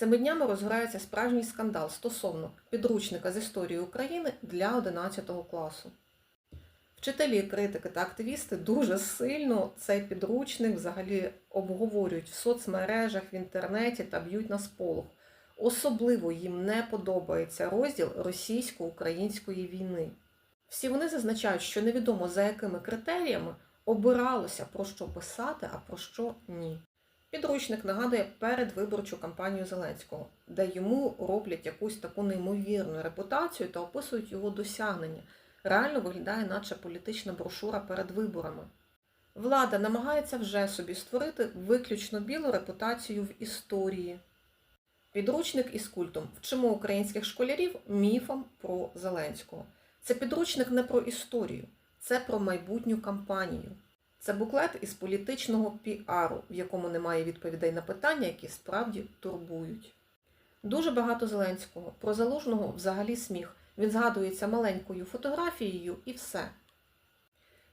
Цими днями розгорається справжній скандал стосовно підручника з історії України для 11 класу. Вчителі, критики та активісти дуже сильно цей підручник взагалі обговорюють в соцмережах, в інтернеті та б'ють на сполох. Особливо їм не подобається розділ російсько-української війни. Всі вони зазначають, що невідомо за якими критеріями обиралося про що писати, а про що ні. Підручник нагадує передвиборчу кампанію Зеленського, де йому роблять якусь таку неймовірну репутацію та описують його досягнення. Реально виглядає, наче політична брошура перед виборами. Влада намагається вже собі створити виключно білу репутацію в історії. Підручник із культом вчимо українських школярів міфам про Зеленського. Це підручник не про історію, це про майбутню кампанію. Це буклет із політичного піару, в якому немає відповідей на питання, які справді турбують. Дуже багато Зеленського. Про залужного взагалі сміх. Він згадується маленькою фотографією і все.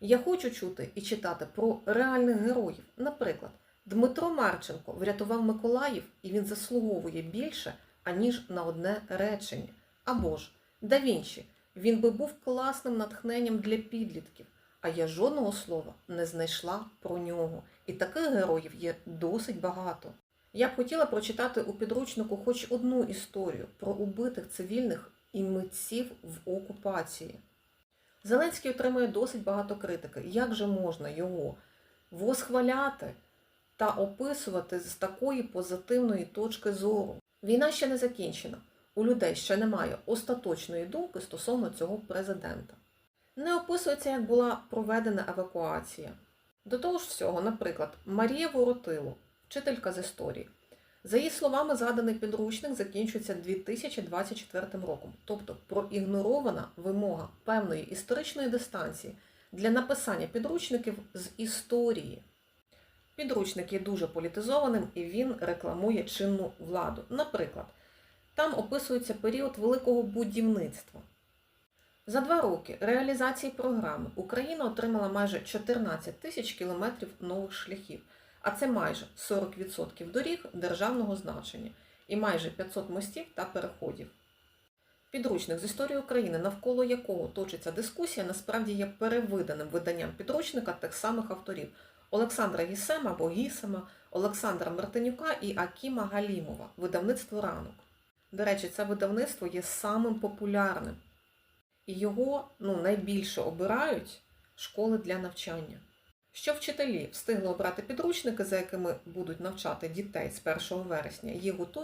Я хочу чути і читати про реальних героїв. Наприклад, Дмитро Марченко врятував Миколаїв, і він заслуговує більше, аніж на одне речення. Або ж Да Вінчі. Він би був класним натхненням для підлітків, а я жодного слова не знайшла про нього. І таких героїв є досить багато. Я б хотіла прочитати у підручнику хоч одну історію про убитих цивільних і митців в окупації. Зеленський отримує досить багато критики. Як же можна його восхваляти та описувати з такої позитивної точки зору? Війна ще не закінчена. У людей ще немає остаточної думки стосовно цього президента. Не описується, як була проведена евакуація. До того ж всього, наприклад, Марія Воротило, вчителька з історії. За її словами, згаданий підручник закінчується 2024 роком, тобто проігнорована вимога певної історичної дистанції для написання підручників з історії. Підручник є дуже політизованим і він рекламує чинну владу. Наприклад, там описується період великого будівництва. За два роки реалізації програми Україна отримала майже 14 тисяч кілометрів нових шляхів, а це майже 40% доріг державного значення і майже 500 мостів та переходів. Підручник з історії України, навколо якого точиться дискусія, насправді є перевиданим виданням підручника тих самих авторів Олександра Гісема або Гісема, Олександра Мартинюка і Акіма Галімова, видавництво ранок. До речі, це видавництво є самим популярним. І його ну, найбільше обирають школи для навчання. Що вчителі встигли обрати підручники, за якими будуть навчати дітей з 1 вересня, їх готують